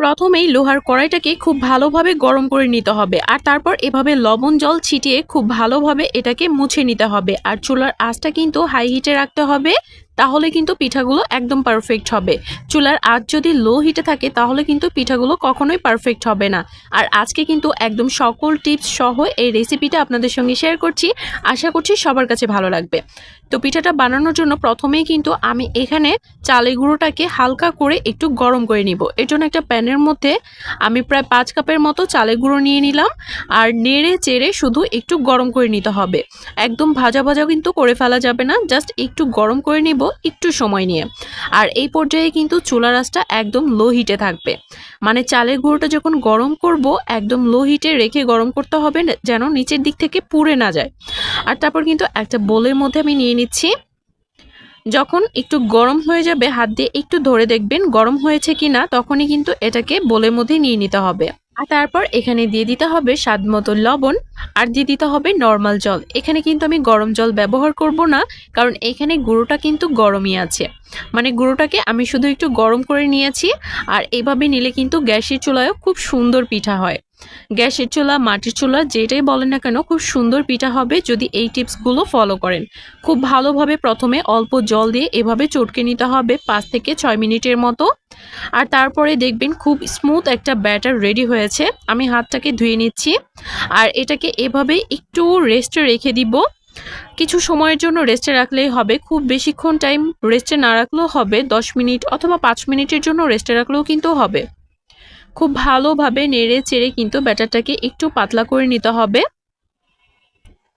প্রথমেই লোহার কড়াইটাকে খুব ভালোভাবে গরম করে নিতে হবে আর তারপর এভাবে লবণ জল ছিটিয়ে খুব ভালোভাবে এটাকে মুছে নিতে হবে আর চুলার আঁচটা কিন্তু হাই হিটে রাখতে হবে। তাহলে কিন্তু পিঠাগুলো একদম পারফেক্ট হবে। চুলার আজ যদি লো হিটে থাকে, তাহলে কিন্তু পিঠাগুলো কখনোই পারফেক্ট হবে না। আর আজকে কিন্তু একদম সকল টিপস সহ এই রেসিপিটা আপনাদের সঙ্গে শেয়ার করছি। আশা করছি সবার কাছে ভালো লাগবে। তো পিঠাটা বানানোর জন্য প্রথমেই কিন্তু আমি এখানে চালের গুঁড়োটাকে হালকা করে একটু গরম করে নিব। এর জন্য একটা প্যানের মধ্যে আমি প্রায় পাঁচ কাপের মতো চালের গুঁড়ো নিয়ে নিলাম। আর নেড়ে চেড়ে শুধু একটু গরম করে নিতে হবে। একদম ভাজা ভাজা কিন্তু করে ফেলা যাবে না জাস্ট একটু গরম করে নিব। একটু সময় নিয়ে। আর এই পর্যায়ে কিন্তু চুলা রাসটা একদম লো হিটে থাকবে। মানে চালের গুঁড়োটা যখন গরম করব, একদম লো হিটে রেখে গরম করতে হবে যেন নিচের দিক থেকে পুড়ে না যায়। আর তারপর কিন্তু একটা বোলের মধ্যে আমি নিয়ে নিচ্ছি। যখন একটু গরম হয়ে যাবে, হাত দিয়ে একটু ধরে দেখবেন গরম হয়েছে কি না তখনই কিন্তু এটাকে বোলের মধ্যে নিয়ে নিতে হবে। আর তারপর এখানে দিয়ে দিতে হবে স্বাদ মতো লবণ আর দিয়ে দিতে হবে নর্মাল জল। এখানে কিন্তু আমি গরম জল ব্যবহার করব না, কারণ এখানে গুঁড়োটা কিন্তু গরমই আছে। মানে গুঁড়োটাকে আমি শুধু একটু গরম করে নিয়েছি আর এভাবে নিলে কিন্তু গ্যাসের চুলায়ও খুব সুন্দর পিঠা হয়। গ্যাসের চুলা, মাটির চুলা, যেটাই বলেন না কেন, খুব সুন্দর পিঠা হবে যদি এই টিপসগুলো ফলো করেন। খুব ভালোভাবে প্রথমে অল্প জল দিয়ে এভাবে চটকে নিতে হবে পাঁচ থেকে ছয় মিনিটের মতো। আর তারপরে দেখবেন খুব স্মুথ একটা ব্যাটার রেডি হয়েছে। আমি হাতটাকে ধুয়ে নিচ্ছি। আর এটাকে এভাবে একটু রেস্টে রেখে দিব। কিছু সময়ের জন্য রেস্টে রাখলেই হবে। খুব বেশিক্ষণ টাইম রেস্টে না রাখলেও হবে। দশ মিনিট অথবা পাঁচ মিনিটের জন্য রেস্টে রাখলেও কিন্তু হবে। খুব ভালোভাবে নেড়ে চেড়ে কিন্তু ব্যাটারটাকে একটু পাতলা করে নিতে হবে।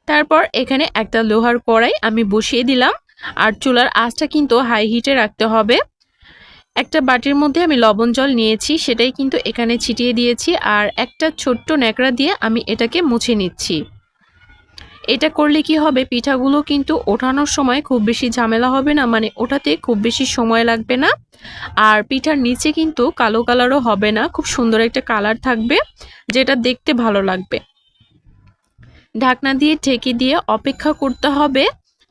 তারপর এখানে একটা লোহার কড়াই আমি বসিয়ে দিলাম। আর চুলার আঁচটা কিন্তু হাই হিটে রাখতে হবে। একটা বাটির মধ্যে আমি লবণ জল নিয়েছি, সেটাই কিন্তু এখানে ছিটিয়ে দিয়েছি। আর একটা ছোট্ট ন্যাকড়া দিয়ে আমি এটাকে মুছে নিচ্ছি। এটা করলে কি হবে? পিঠাগুলো কিন্তু ওঠানোর সময় খুব বেশি ঝামেলা হবে না মানে ওঠাতে খুব বেশি সময় লাগবে না। আর পিঠার নিচে কিন্তু কালো কালারও হবে না, খুব সুন্দর একটা কালার থাকবে, যেটা দেখতে ভালো লাগবে। ঢাকনা দিয়ে ঢেকে দিয়ে অপেক্ষা করতে হবে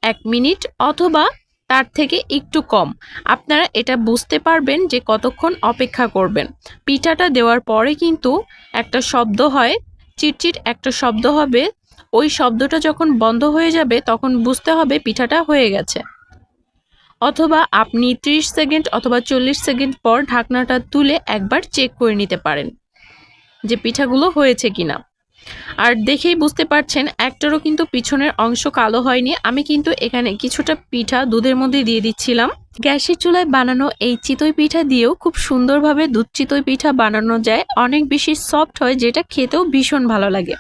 এক মিনিট, অথবা তার থেকে একটু কম। আপনারা এটা বুঝতে পারবেন যে কতক্ষণ অপেক্ষা করবেন। পিঠাটা দেওয়ার পরে কিন্তু একটা শব্দ হয়, চিটচিট একটা শব্দ হবে ওই শব্দটা যখন বন্ধ হয়ে যাবে, তখন বুঝতে হবে পিঠাটা হয়ে গেছে। অথবা আপনি 30 সেকেন্ড অথবা চল্লিশ সেকেন্ড পর ঢাকনাটা তুলে একবার চেক করে নিতে পারেন যে পিঠাগুলো হয়েছে কিনা। আর দেখেই বুঝতে পারছেন, একটারও কিন্তু পিছনের অংশ কালো হয়নি। আমি কিন্তু এখানে কিছুটা পিঠা দুধের মধ্যে দিয়ে দিচ্ছিলাম। গ্যাসের চুলায় বানানো এই চিতই পিঠা দিয়েও খুব সুন্দরভাবে দুধ চিতই পিঠা বানানো যায়। অনেক বেশি সফট হয়, যেটা খেতেও ভীষণ ভালো লাগে।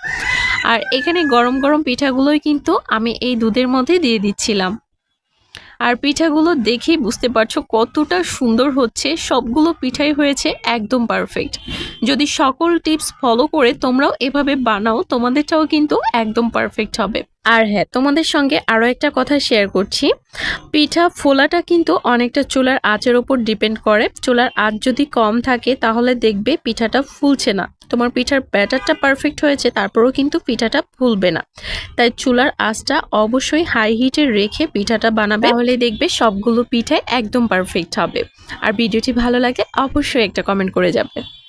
আর এখানে গরম গরম পিঠাগুলোই কিন্তু আমি এই দুধের মধ্যে দিয়ে দিচ্ছিলাম। আর পিঠাগুলো দেখেই বুঝতে পারছ কতটা সুন্দর হচ্ছে, সবগুলো পিঠাই হয়েছে একদম পারফেক্ট যদি সকল টিপস ফলো করে তোমরাও এভাবে বানাও, তোমাদেরটাও কিন্তু একদম পারফেক্ট হবে। আর হ্যাঁ তোমাদের সঙ্গে আরও একটা কথা শেয়ার করছি। পিঠা ফোলাটা কিন্তু অনেকটা চুলার আঁচের ওপর ডিপেন্ড করে। চুলার আঁচ যদি কম থাকে, তাহলে দেখবে পিঠাটা ফুলছে না। তোমার পিঠার ব্যাটারটা পারফেক্ট হয়েছে, তারপরেও কিন্তু পিঠাটা ফুলবে না। তাই চুলার আঁচটা অবশ্যই হাই হিটে রেখে পিঠাটা বানাবে। তাহলে দেখবে সবগুলো পিঠাই একদম পারফেক্ট হবে। আর ভিডিওটি ভালো লাগে অবশ্যই একটা কমেন্ট করে যাবে।